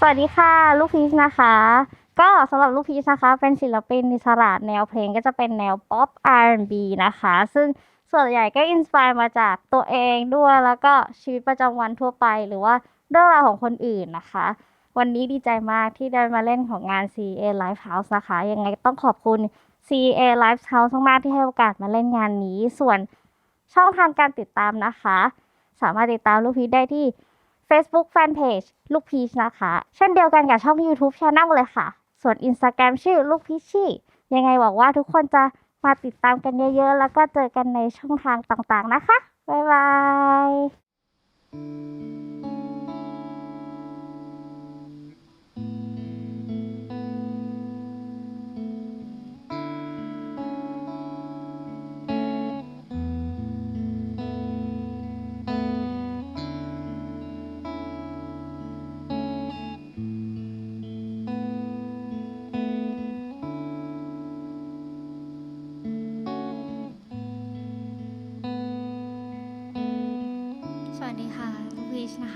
สวัสดีค่ะ ลูกพีชนะคะ ก็สำหรับลูกพีชนะคะ เป็นศิลปินอิสระแนวเพลงก็จะเป็นแนวป๊อป R&B นะคะ ซึ่งส่วนใหญ่ก็อินสปายมาจากตัวเองด้วยแล้วก็ชีวิตประจำวันทั่วไป หรือว่าเรื่องราวของคนอื่นนะคะ วันนี้ดีใจมากที่ได้มาเล่นของงาน CA Live House นะคะ ยังไงต้องขอบคุณ CA Live House มากๆที่ให้โอกาสมาเล่นงานนี้ ส่วนช่องทางการติดตามนะคะ สามารถติดตามลูกพีชได้ที่ Facebook Fanpage ลูกพีชนะคะ เช่นเดียวกันกับช่อง YouTube Channel เลยค่ะ ส่วน Instagram ชื่อลูกพีชชี่ยังไงหวังว่าทุกคนจะมาติดตามกันเยอะๆ แล้วก็เจอกันในช่องทางต่างๆนะคะ บ๊ายบาย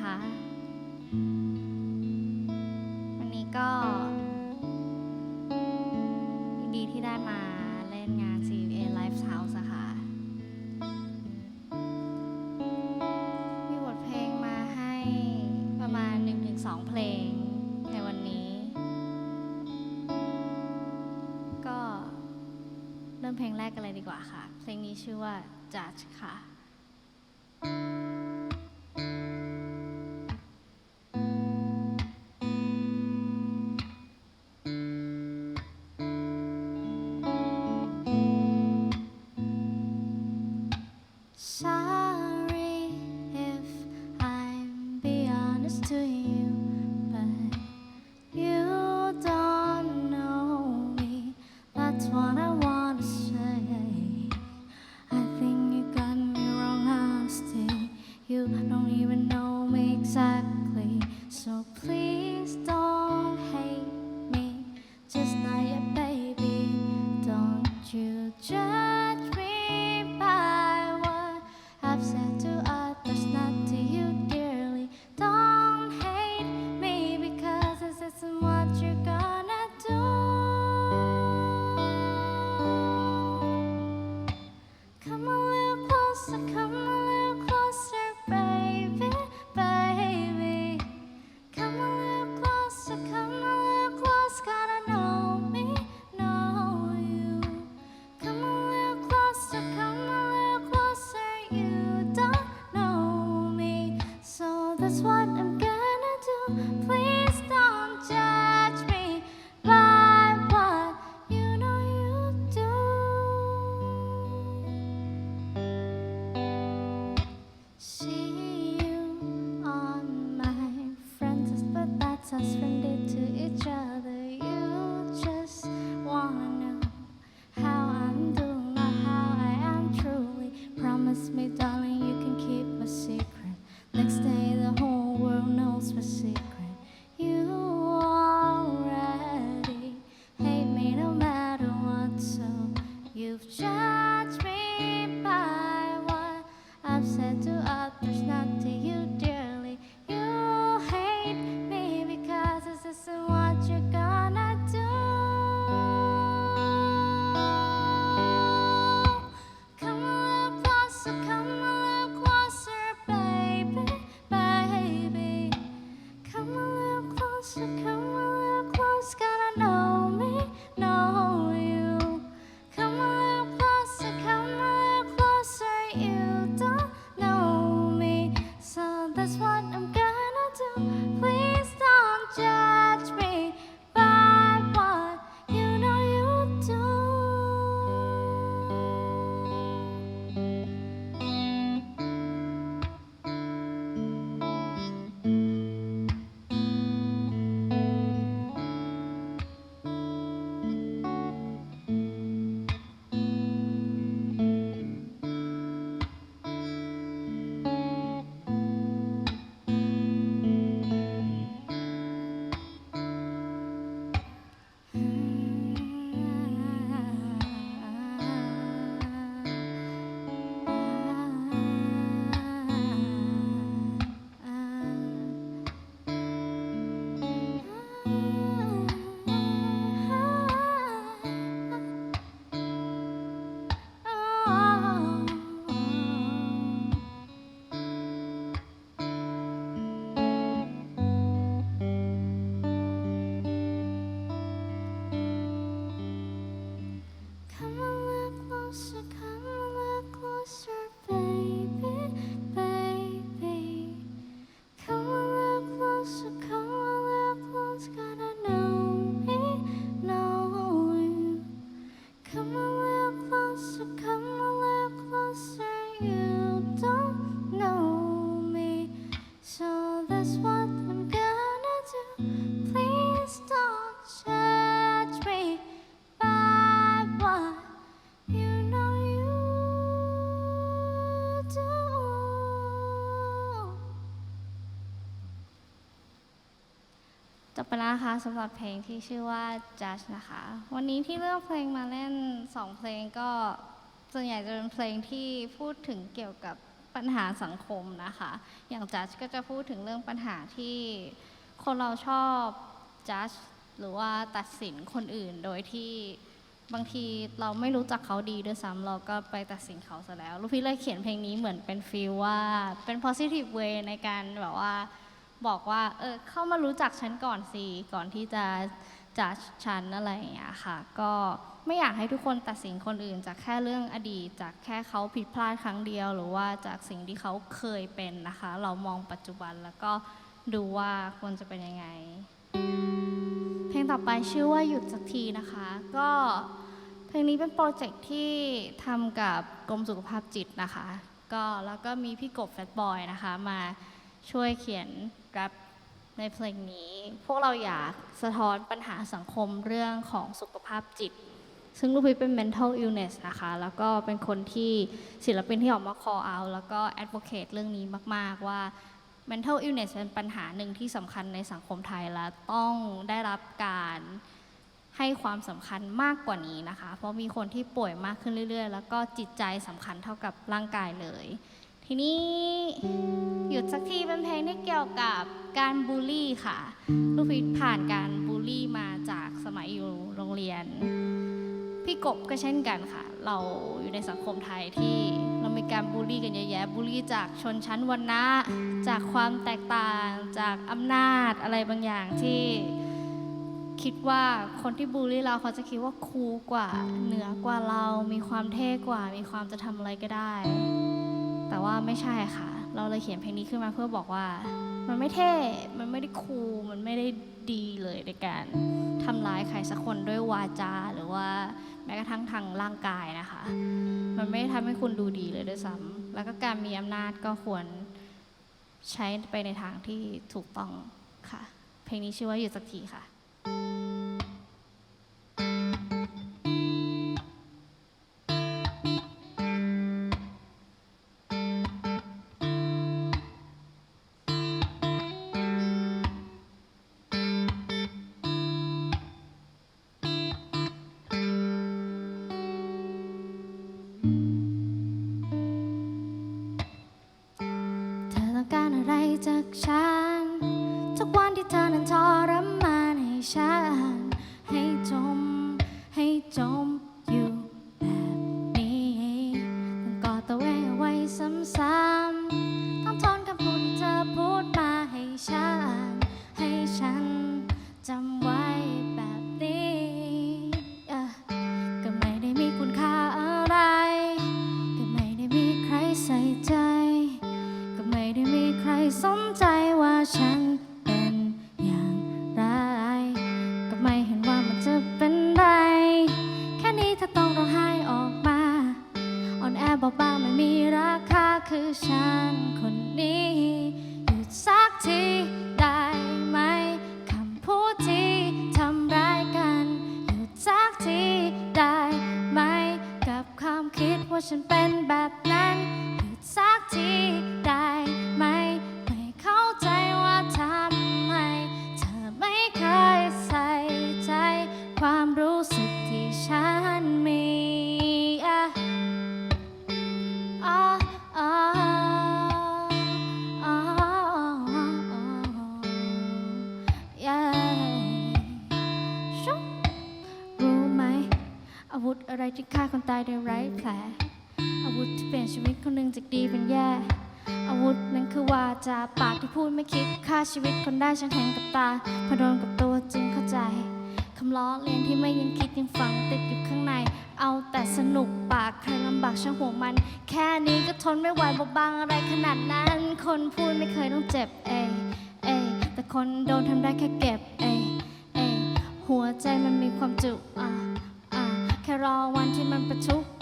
นะคะ วันนี้ก็ยินดีที่ได้มาเล่นงาน CUA Live House อะค่ะมีบทเพลงมาให้ประมาณ 1-2 เพลงในวันนี้ ก็เริ่มเพลงแรกกันเลยดีกว่าค่ะ เพลงนี้ชื่อว่า Judge ค่ะ even know me exactly, so please บไปแล้วนะคะสำหรับเพลงที่ชื่อว่า Judge นะคะ วันนี้ที่เลือกเพลงมาเล่น 2 เพลงก็ส่วนใหญ่จะเป็นเพลงที่พูดถึงเกี่ยวกับปัญหาสังคมนะคะ อย่าง Judge ก็จะพูดถึงเรื่องปัญหาที่คนเราชอบ Judge หรือว่าตัดสินคนอื่นโดยที่บางทีเราไม่รู้จักเขาดีด้วยซ้ำเราก็ไปตัดสินเขาซะแล้ว ลูกพี่เลยเขียนเพลงนี้เหมือนเป็นฟีลว่าเป็น positive way ในการแบบว่า บอกว่าเออเข้ามารู้จักฉันก่อนสิก่อนที่จะจัดฉันอะไรอย่างเงี้ยค่ะ ก็ไม่อยากให้ทุกคนตัดสินคนอื่น จากแค่เรื่องอดีต จากแค่เขาผิดพลาดครั้งเดียว หรือว่าจากสิ่งที่เขาเคยเป็นนะคะ เรามองปัจจุบันแล้วก็ดูว่าควรจะเป็นยังไง เพลงต่อไปชื่อว่าหยุดสักทีนะคะ ก็เพลงนี้เป็นโปรเจกต์ที่ทำกับกรมสุขภาพจิตนะคะ ก็แล้วก็มีพี่กบแฟตบอยนะคะมาช่วยเขียน รปในเพลงนี้ พวกเราอยากสะท้อนปัญหาสังคมเรื่องของสุขภาพจิต ซึ่งลูกพีเป็น mental illness นะคะ แล้วก็เป็นคนที่ศิลปินที่ออกมา call out แล้วก็ advocate เรื่องนี้มาก ๆ ว่า mental illness เป็นปัญหาหนึ่งที่สำคัญในสังคมไทยและต้องได้รับการให้ความสำคัญมากกว่านี้นะคะ เพราะมีคนที่ป่วยมากขึ้นเรื่อย ๆ แล้วก็จิตใจสำคัญเท่ากับร่างกายเลย ทีนี้หยุดสักทีเป็นเพลงที่เกี่ยวกับการบูลลี่ค่ะ ลูกพีชผ่านการบูลลี่มาจากสมัยอยู่โรงเรียน พี่กบก็เช่นกันค่ะ เราอยู่ในสังคมไทยที่เรามีการบูลลี่กันเยอะแยะบูลลี่จากชนชั้นวรรณะจากความแตกต่าง จากอำนาจอะไรบางอย่างที่คิดว่าคนที่บูลลี่เราเขาจะคิดว่าคูลกว่าเหนือกว่าเรา มีความเท่กว่า มีความจะทำอะไรก็ได้ แต่ว่าไม่ใช่ค่ะ เราเลยเขียนเพลงนี้ขึ้นมาเพื่อบอกว่า มันไม่เท่ มันไม่ได้คูลมันไม่ได้ดีเลยในการทำร้ายใครสักคนด้วยวาจาหรือว่าแม้กระทั่งทางร่างกายนะคะ มันไม่ได้ทำให้คุณดูดีเลยด้วยซ้ำแล้วก็การมีอำนาจก็ควรใช้ไปในทางที่ถูกต้องค่ะ เพลงนี้ชื่อว่าหยุดสักทีค่ะ จากฉันทุกวันที่เธอนั้นทรมานให้ฉัน ฉันเป็นแบบนั้นหยุดสักทีได้ไหม ไม่เข้าใจว่าทำไม เธอไม่เคยใส่ใจ ความรู้สึกที่ฉันมีอะอ่าอ่าอ่าเย้ชุบรู้ไหม อาวุธอะไรที่ฆ่าคนตายได้ไร้แผล ชีวิตคนหนึ่งจากดีเป็นแย่ อาวุธนั้นคือวาจาปากที่พูดไม่คิดฆ่าชีวิตคนได้ฉันเห็นกับตาพอโดนกับตัวจึงเข้าใจคำล้อเลียนที่ไม่ยังคิดยังฝังติดอยู่ข้างใน เอาแต่สนุกปากใครลำบากช่างห่วงมัน แค่นี้ก็ทนไม่ไหวบบางอะไรขนาดนั้น คนพูดไม่เคยต้องเจ็บเอยเอยแต่คนโดนทำได้แค่เก็บเอยเอยหัวใจมันมีความจุอะอะแค่รอวันที่มันประทุปุ๊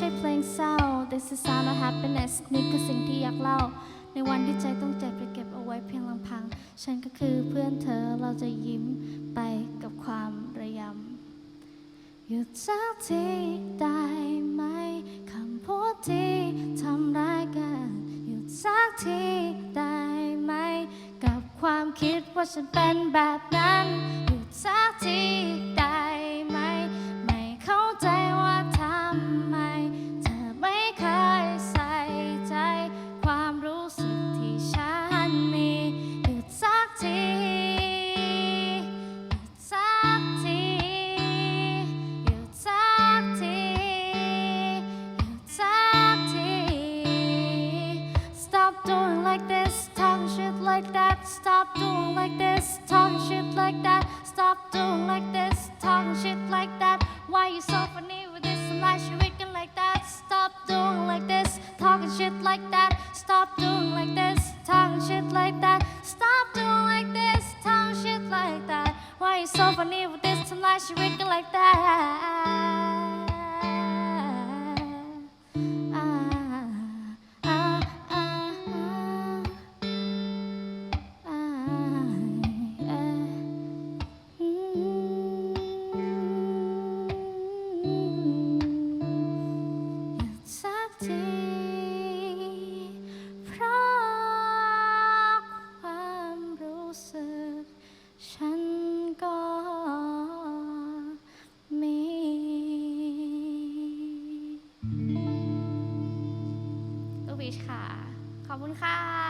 ช่เพลงเศร้า This is sound of happiness นี่คือสิ่งที่อยากเล่า ในวันที่ใจต้องเจ็บจะเก็บเอาไว้เพียงลำพัง ฉันก็คือเพื่อนเธอเราจะยิ้มไปกับความระยำหยุดสักทีได้ไหมคำพูดที่ทำร้ายกันหยุดสักทีได้ไหม กับความคิดว่าฉันเป็นแบบนั้นหยุดสักทีได้ไหม that. Stop doing like this, talking shit like that. Stop doing like this, talking shit like that. Why you so funny with this and like you wicked like that? Stop doing like this, talking shit like that. Stop doing like this, talking shit like that. Stop doing like this, talking shit like that. Why you so funny with this and like you wicked like that? คุณค่ะ